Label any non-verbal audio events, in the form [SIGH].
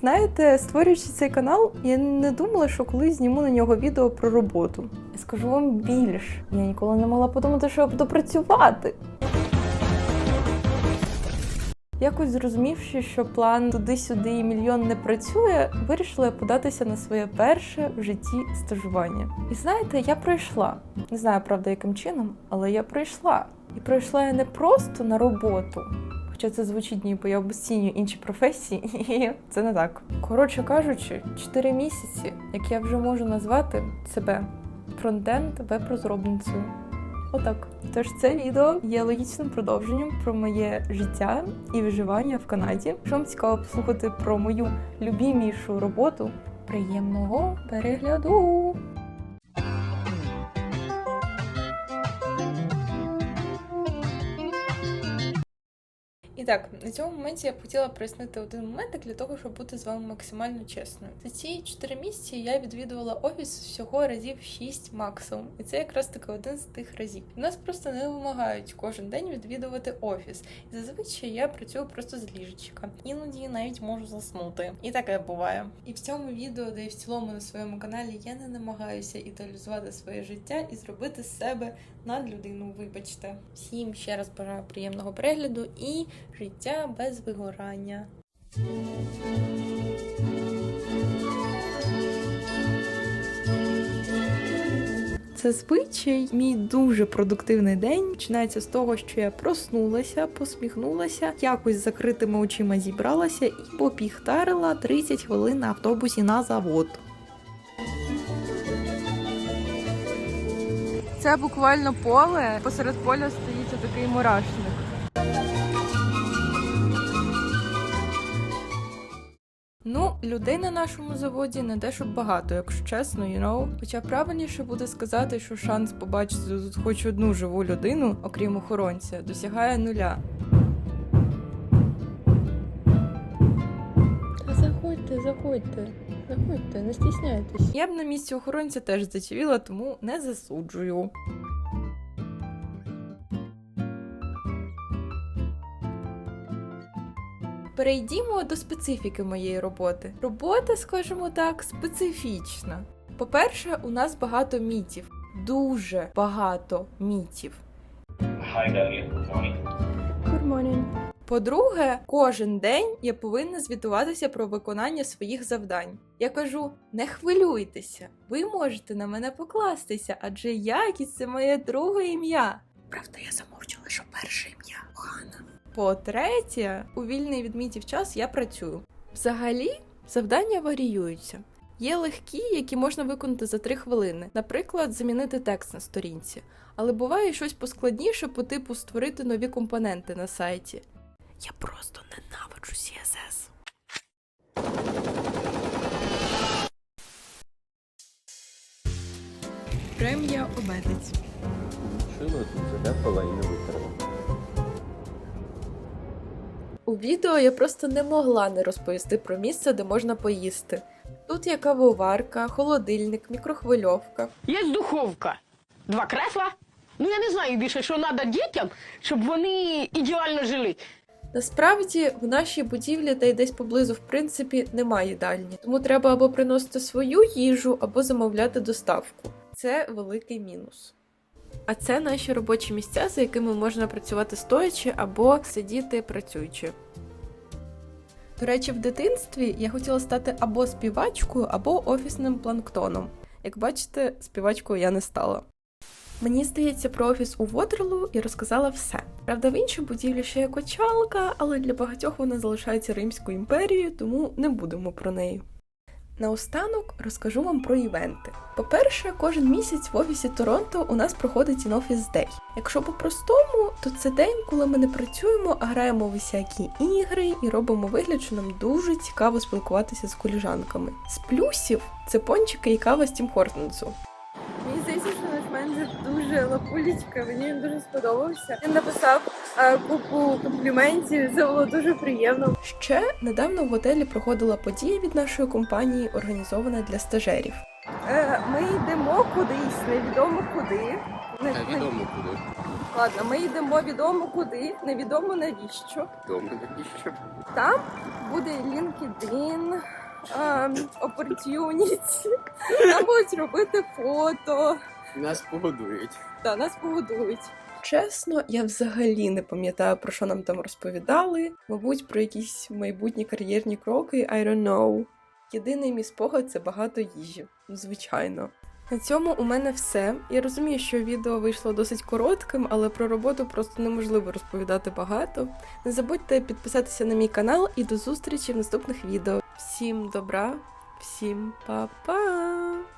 Знаєте, створюючи цей канал, я не думала, що колись зніму на нього відео про роботу. Скажу вам більше, я ніколи не могла подумати, що я буду працювати. Якось зрозумівши, що план туди-сюди і мільйон не працює, вирішила податися на своє перше в житті стажування. І знаєте, я пройшла. Не знаю, правда, яким чином, але я пройшла. І пройшла я не просто на роботу. Хоча це звучить ніби я обесцінюю інші професії, [LAUGHS] і це не так. Коротше кажучи, 4 місяці, як я вже можу назвати себе фронтенд веб-розробницею. Отак. Тож це відео є логічним продовженням про моє життя і виживання в Канаді. Якщо вам цікаво послухати про мою любімішу роботу, приємного перегляду! Так, на цьому моменті я б хотіла прояснити один момент для того, щоб бути з вами максимально чесною. За ці 4 місяці я відвідувала офіс всього разів 6 максимум, і це якраз таки один з тих разів. Нас просто не вимагають кожен день відвідувати офіс. І зазвичай я працюю просто з ліжечка. Іноді навіть можу заснути. І таке буває. І в цьому відео, де і в цілому на своєму каналі, я не намагаюся ідеалізувати своє життя і зробити себе над людину. Вибачте. Всім ще раз бажаю приємного перегляду і життя без вигорання. Зазвичай мій дуже продуктивний день починається з того, що я проснулася, посміхнулася, якось з закритими очима зібралася і попіхтарила 30 хвилин на автобусі на завод. Це буквально поле. Посеред поля стоїть такий мурашник. Людей на нашому заводі не те, щоб багато, якщо чесно, you know. Хоча правильніше буде сказати, що шанс побачити тут хоч одну живу людину, окрім охоронця, досягає нуля. Заходьте, заходьте, заходьте, не стісняйтесь. Я б на місці охоронця теж зачевіла, тому не засуджую. Перейдімо до специфіки моєї роботи. Робота, скажімо так, специфічна. По-перше, у нас багато мітів, дуже багато мітів. Hi, Good morning. Good morning. По-друге, кожен день я повинна звітуватися про виконання своїх завдань. Я кажу: не хвилюйтеся, ви можете на мене покластися, адже якість це моє друге ім'я. Правда, я замовчила, що перше ім'я Охана. По-третє, у вільний від мітів час я працюю. Взагалі, завдання варіюються. Є легкі, які можна виконати за 3 хвилини, наприклад, замінити текст на сторінці. Але буває щось поскладніше по типу створити нові компоненти на сайті. Я просто ненавиджу CSS. Премія обетець. Шило тут задепала і не витерла. У відео я просто не могла не розповісти про місце, де можна поїсти. Тут є кавоварка, холодильник, мікрохвильовка. Є духовка, два кресла. Ну я не знаю більше, що треба дітям, щоб вони ідеально жили. Насправді в нашій будівлі та й десь поблизу, в принципі, немає їдальні, тому треба або приносити свою їжу, або замовляти доставку. Це великий мінус. А це наші робочі місця, за якими можна працювати стоячи або сидіти працюючи. До речі, в дитинстві я хотіла стати або співачкою, або офісним планктоном. Як бачите, співачкою я не стала. Мені здається, про офіс у Вотерлу я розказала все. Правда, в іншій будівлі ще є кочалка, але для багатьох вона залишається Римською імперією, тому не будемо про неї. Наостанок розкажу вам про івенти. По-перше, кожен місяць в офісі Торонто у нас проходить Office Дей. Якщо по-простому, то це день, коли ми не працюємо, а граємо в усякі ігри і робимо вигляд, що нам дуже цікаво спілкуватися з коліжанками. З плюсів це пончики і кава з Тім Хортонсу. Дуже лапулечка, мені він дуже сподобався. Він написав е, купу компліментів, це було дуже приємно. Ще недавно в готелі проходила подія від нашої компанії, організована для стажерів. Е, ми йдемо кудись, невідомо куди. Не- відомо куди. Ладно, ми йдемо відомо куди, невідомо навіщо. Дома навіщо? Там буде LinkedIn, ем, Opportunity, там будуть робити фото. Нас погодують. Та нас погодують. Чесно, я взагалі не пам'ятаю, про що нам там розповідали. Мабуть, про якісь майбутні кар'єрні кроки, I don't know. Єдиний мій спогад це багато їжі. Звичайно. На цьому у мене все. Я розумію, що відео вийшло досить коротким, але про роботу просто неможливо розповідати багато. Не забудьте підписатися на мій канал і до зустрічі в наступних відео. Всім добра, всім па-па!